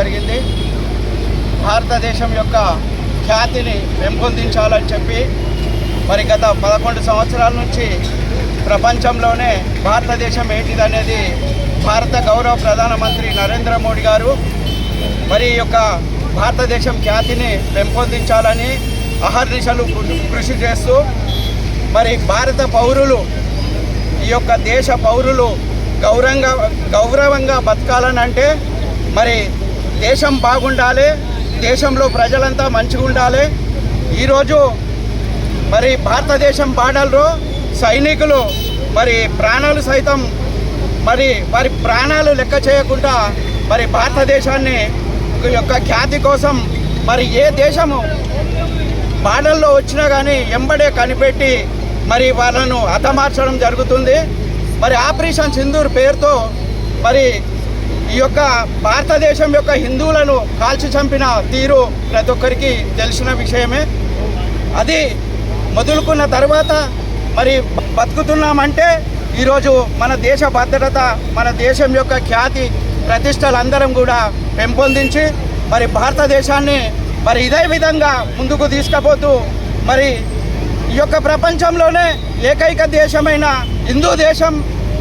జరిగింది. భారతదేశం యొక్క ఖ్యాతిని పెంపొందించాలని చెప్పి మరి గత పదకొండు సంవత్సరాల నుంచి ప్రపంచంలోనే భారతదేశం ఏంటిదనేది భారత గౌరవ ప్రధానమంత్రి నరేంద్ర మోడీ గారు మరి ఈ యొక్క భారతదేశం ఖ్యాతిని పెంపొందించాలని అహర్నిశలు కృషి చేస్తూ మరి భారత పౌరులు ఈ యొక్క దేశ పౌరులు గౌరవంగా గౌరవంగా బతకాలని అంటే మరి దేశం బాగుండాలి దేశంలో ప్రజలంతా మంచిగా ఉండాలి. ఈరోజు మరి భారతదేశం బాడలరు సైనికులు మరి ప్రాణాలు సైతం మరి వారి ప్రాణాలు లెక్క చేయకుండా మరి భారతదేశాన్ని యొక్క ఖ్యాతి కోసం మరి ఏ దేశము బాడల్లో వచ్చినా కానీ ఎంబడే కనిపెట్టి మరి వాళ్ళను హతమార్చడం జరుగుతుంది. మరి ఆపరేషన్ సింధూర్ పేరుతో మరి ఈ యొక్క భారతదేశం యొక్క హిందువులను కాల్చి చంపిన తీరు ప్రతి ఒక్కరికి తెలిసిన విషయమే. అది మొదలుకున్న తర్వాత మరి బతుకుతున్నామంటే ఈరోజు మన దేశ భద్రత మన దేశం యొక్క ఖ్యాతి ప్రతిష్టలందరం కూడా పెంపొందించి మరి భారతదేశాన్ని మరి ఇదే విధంగా ముందుకు తీసుకుపోతూ మరి ఈ యొక్క ప్రపంచంలోనే ఏకైక దేశమైన హిందూ దేశం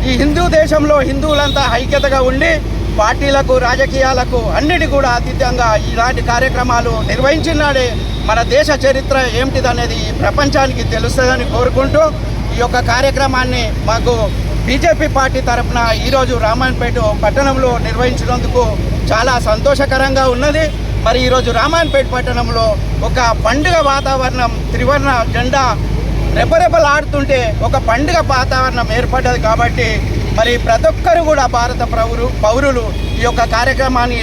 ఈ హిందూ దేశంలో హిందువులంతా ఐక్యతగా ఉండి పార్టీలకు రాజకీయాలకు అన్నిటి కూడా అతీతంగా ఇలాంటి కార్యక్రమాలు నిర్వహించినాడే మన దేశ చరిత్ర ఏమిటిదనేది ఈ ప్రపంచానికి తెలుస్తుందని కోరుకుంటూ ఈ యొక్క కార్యక్రమాన్ని మాకు బీజేపీ పార్టీ తరఫున ఈరోజు రామాయణపేట పట్టణంలో నిర్వహించినందుకు చాలా సంతోషకరంగా ఉన్నది. మరి ఈరోజు రామాయణపేట పట్టణంలో ఒక పండుగ వాతావరణం త్రివర్ణ జెండా రెపరెపలాడుతుంటే ఒక పండుగ వాతావరణం ఏర్పడ్డది కాబట్టి మరి ప్రతి ఒక్కరు కూడా భారత పౌరు పౌరులు ఈ యొక్క కార్యక్రమాన్ని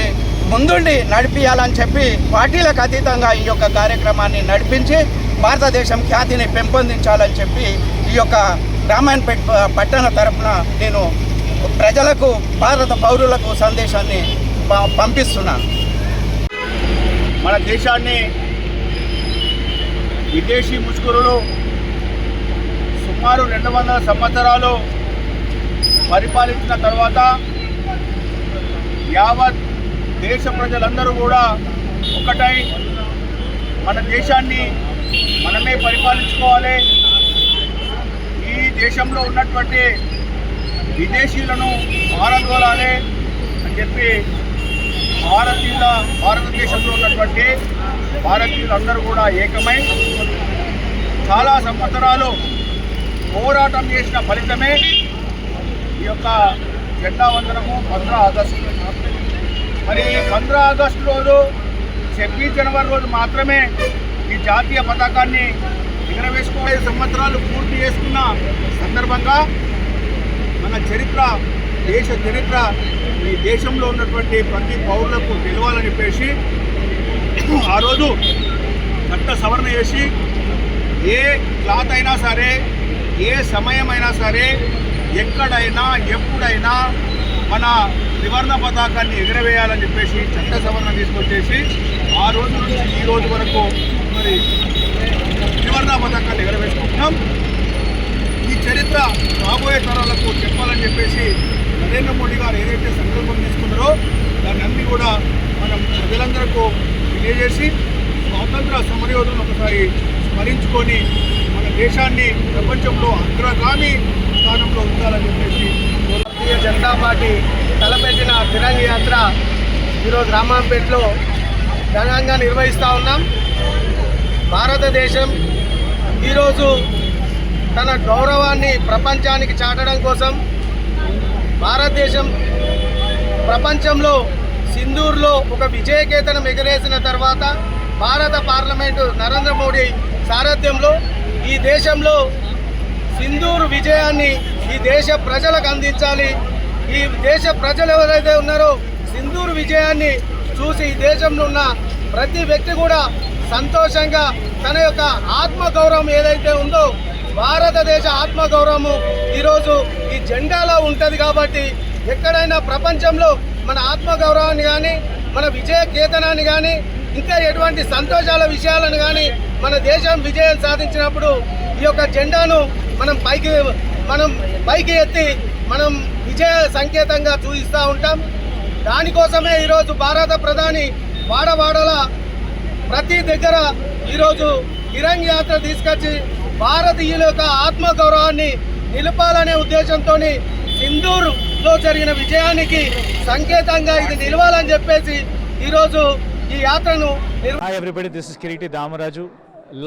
ముందుండి నడిపించాలని చెప్పి పార్టీలకు అతీతంగా ఈ యొక్క కార్యక్రమాన్ని నడిపించి భారతదేశం ఖ్యాతిని పెంపొందించాలని చెప్పి ఈ యొక్క రామాయణపేట పట్టణ తరఫున నేను ప్రజలకు భారత పౌరులకు సందేశాన్ని పంపిస్తున్నాను మన దేశాన్ని విదేశీ ముష్కరులు సుమారు రెండు వందల సంవత్సరాలు పరిపాలించిన తర్వాత యావత్ దేశ ప్రజలందరూ కూడా ఒకటై మన దేశాన్ని మనమే పరిపాలించుకోవాలి. ఈ దేశంలో ఉన్నటువంటి విదేశీయులను పారదోలాలి అని చెప్పి భారతీయుల భారతదేశంలో ఉన్నటువంటి భారతీయులందరూ కూడా ఏకమై చాలా సంవత్సరాలు పోరాటం చేసిన ఫలితమే యొక్క జెండా వందనము పంద్రా ఆగస్టు మరి పంద్రా ఆగస్టు రోజు ఛబ్బీస్ జనవరి రోజు మాత్రమే ఈ జాతీయ పతాకాన్ని ఎగరవేసుకో సంవత్సరాలు పూర్తి చేసుకున్న సందర్భంగా మన చరిత్ర దేశ చరిత్ర ఈ దేశంలో ఉన్నటువంటి ప్రతి పౌరులకు తెలవాలని చెప్పేసి ఆ రోజు చట్ట సవరణ చేసి ఏ క్లాత్ అయినా సరే ఏ సమయమైనా సరే ఎక్కడైనా ఎప్పుడైనా మన త్రివర్ణ పతాకాన్ని ఎగరవేయాలని చెప్పేసి చట్ట సవరణ తీసుకొచ్చేసి ఆ రోజు నుంచి ఈ రోజు వరకు మరి త్రివర్ణ పతాకాన్ని ఎగరవేసుకుంటున్నాం. ఈ చరిత్ర రాబోయే తరాలకు చెప్పాలని చెప్పేసి నరేంద్ర మోడీ గారు ఏదైతే సంకల్పం తీసుకున్నారో దాన్ని అన్ని కూడా మనం ప్రజలందరకు తెలియజేసి స్వాతంత్ర సమరయోధులను ఒకసారి స్మరించుకొని మన దేశాన్ని ప్రపంచంలో అగ్రగామి స్థానంలో ఉండాలని చెప్పేసి భారతీయ జనతా పార్టీ తలపెట్టిన తిరంగ యాత్ర ఈరోజు రామాంపేటలో ఘనంగా నిర్వహిస్తూ ఉన్నాం. భారతదేశం ఈరోజు తన గౌరవాన్ని ప్రపంచానికి చాటడం కోసం భారతదేశం ప్రపంచంలో సింధూర్లో ఒక విజయకేతనం ఎగరేసిన తర్వాత భారత పార్లమెంటు నరేంద్ర మోడీ సారథ్యంలో ఈ దేశంలో సింధూర్ విజయాన్ని ఈ దేశ ప్రజలకు అందించాలి. ఈ దేశ ప్రజలు ఎవరైతే ఉన్నారో సింధూర్ విజయాన్ని చూసి ఈ దేశంలో ఉన్న ప్రతి వ్యక్తి కూడా సంతోషంగా తన యొక్క ఆత్మగౌరవం ఏదైతే ఉందో భారతదేశ ఆత్మగౌరవము ఈరోజు ఈ జెండాలో ఉంటుంది కాబట్టి ఎక్కడైనా ప్రపంచంలో మన ఆత్మగౌరవాన్ని కానీ మన విజయ కేతనాన్ని కానీ ఇంకా ఎటువంటి సంతోషాల విషయాలను కానీ మన దేశం విజయం సాధించినప్పుడు ఈ యొక్క జెండాను మనం పైకి మనం పైకి ఎత్తి మనం విజయ సంకేతంగా చూపిస్తూ ఉంటాం. దానికోసమే ఈరోజు భారత ప్రధాని వాడవాడల ప్రతి దగ్గర ఈరోజు తిరంగ్ యాత్ర తీసుకొచ్చి భారతీయుల యొక్క ఆత్మగౌరవాన్ని నిలపాలనే ఉద్దేశంతో సింధూరులో జరిగిన విజయానికి సంకేతంగా ఇది నిలవాలని చెప్పేసి ఈరోజు ఈ యాత్రను నిర్వ Hi everybody, this is Kiriti Damaraju.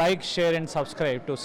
Like, share and subscribe to